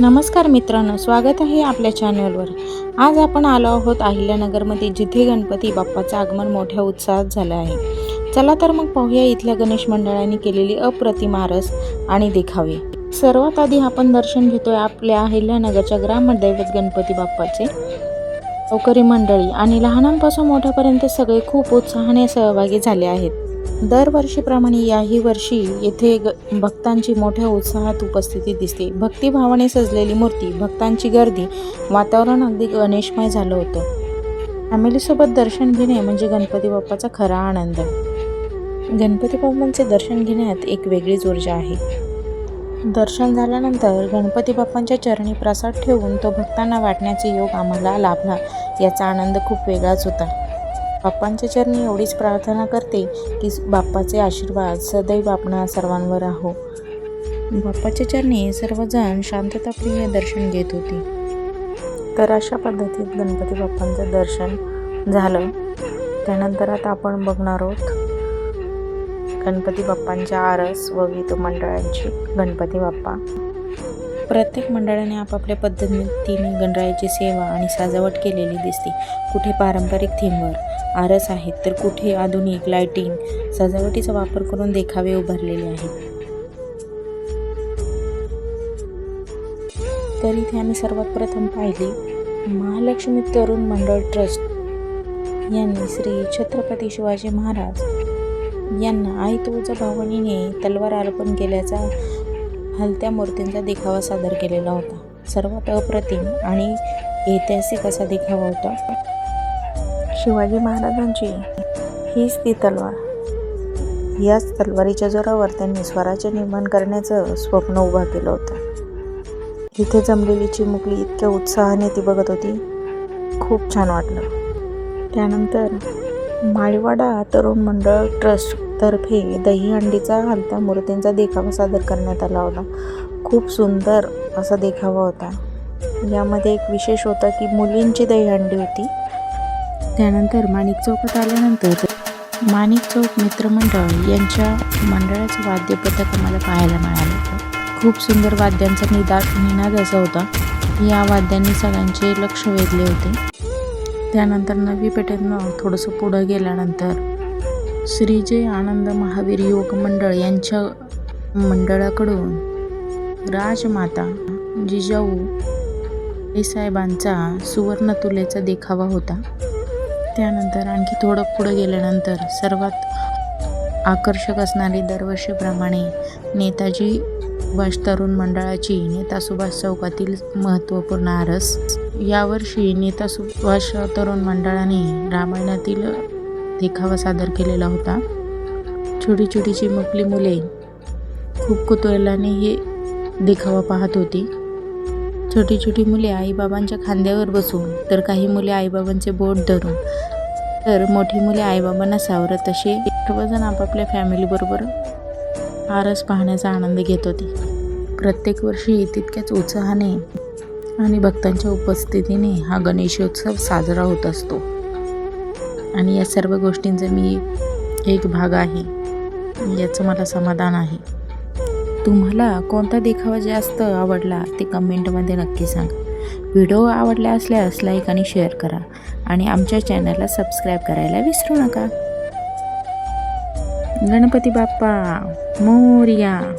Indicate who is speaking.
Speaker 1: नमस्कार मित्रांनो स्वागत आहे आपल्या चॅनलवर आज आपण आलो आहोत अहिल्यानगरमध्ये जिथे गणपती बाप्पाचं आगमन मोठ्या उत्साहात झालं आहे. चला तर मग पाहूया इथल्या गणेश मंडळांनी केलेली अप्रतिम आरस आणि देखावे. सर्वात आधी आपण दर्शन घेतोय आपल्या अहिल्यानगरच्या ग्रामदैवत गणपती बाप्पाचे. अवकरी मंडळी आणि लहानांपासून मोठ्यापर्यंत सगळे खूप उत्साहाने सहभागी झाले आहेत. दरवर्षीप्रमाणे याही वर्षी येथे ग भक्तांची मोठ्या उत्साहात उपस्थिती दिसते. भक्तिभावाने सजलेली मूर्ती भक्तांची गर्दी वातावरण अगदी गणेशमय झालं होतं. फॅमिलीसोबत दर्शन घेणे म्हणजे गणपती बाप्पाचा खरा आनंद. गणपती बाप्पांचे दर्शन घेण्यात एक वेगळीच ऊर्जा आहे. दर्शन झाल्यानंतर गणपती बाप्पांच्या चरणी प्रसाद ठेवून तो भक्तांना वाटण्याचे योग आम्हाला लाभला याचा आनंद खूप वेगळाच होता. बाप्पांच्या चरणी एवढीच प्रार्थना करते की बाप्पाचे आशीर्वाद सदैव आपणा सर्वांवर राहो बाप्पाच्या चरणी सर्वजण शांतताप्रिय दर्शन घेत होते. तर अशा पद्धतीत गणपती बाप्पांचं दर्शन झालं. त्यानंतर आता आपण बघणार आहोत गणपती बाप्पांच्या आरस व गीत मंडळांची गणपती बाप्पा. प्रत्येक मंडळाने आपापल्या पद्धतीने गणरायाची सेवा आणि सजावट केलेली दिसते. कुठे पारंपरिक थीमवर आरस आहेत तर कुठे आधुनिक लाइटिंग सजावटीचा वापर करून देखावे उभारलेले आहेत. तर इथे आम्ही सर्वात प्रथम पाहिली महालक्ष्मी तरुण मंडळ ट्रस्ट यांनी श्री छत्रपती शिवाजी महाराज यांना आई तुळजा भवानीने तलवार अर्पण केल्याचा हलत्या मूर्तींचा देखावा सादर केलेला होता. सर्वात अप्रतिम आणि ऐतिहासिक असा देखावा होता. शिवाजी महाराजांची हीच ती तलवार. याच तलवारीच्या जोरावर त्यांनी स्वराज्य निर्माण करण्याचं स्वप्न उभा केलं होतं. इथे जमलेली चिमुकली इतक्या उत्साहाने ती बघत होती खूप छान वाटलं. त्यानंतर माळीवाडा तरुण मंडळ ट्रस्ट तर्फे दहीहंडीचा हलत्या मूर्तींचा देखावा सादर करण्यात आला होता. खूप सुंदर असा देखावा होता. यामध्ये एक विशेष होता की मुलींची दहीहंडी होती. त्यानंतर माणिक चौकात आल्यानंतर माणिक चौक मित्रमंडळ यांच्या मंडळाचं वाद्यपथक आम्हाला पाहायला मिळालं होतं. खूप सुंदर वाद्यांचा निदा निनाद असा होता. या वाद्यांनी सगळ्यांचे लक्ष वेधले होते. त्यानंतर नवी पेठेतनं थोडंसं पुढं गेल्यानंतर श्री जय आनंद महावीर योग मंडळ यांच्या मंडळाकडून राजमाता जिजाऊ हे साहेबांचा सुवर्ण तुलेचा देखावा होता. त्यानंतर आणखी थोडं पुढं गेल्यानंतर सर्वात आकर्षक असणारी दरवर्षीप्रमाणे नेताजी सुभाष तरुण मंडळाची नेता सुभाष चौकातील महत्त्वपूर्ण आरस. यावर्षी नेता सुभाष तरुण मंडळाने रामायणातील देखावा सादर केलेला होता. छोटी छोटीची मुकली मुले खूप कुतूहलाने हे देखावा पाहत होती. छोटी छोटी मुले आईबाबांच्या खांद्यावर बसून तर काही मुले आईबाबांचे बोट धरून तर मोठी मुले आईबाबांना सावरत असे सर्वजण आपापल्या फॅमिलीबरोबर आरस पाहण्याचा आनंद घेत होते. प्रत्येक वर्षी तितक्याच उत्साहाने आणि भक्तांच्या उपस्थितीने हा गणेशोत्सव साजरा होत असतो. आणि या सर्व गोष्टींचा मी एक भाग आहे. याचं मला समाधान आहे. तुम्हाला कोणता देखावा जास्त आवडला ते कमेंटमध्ये नक्की सांगा. व्हिडिओ आवडला असल्यास लाईक आणि शेअर करा आणि आमच्या चॅनलला सबस्क्राईब करायला विसरू नका. गणपती बाप्पा मोर्या.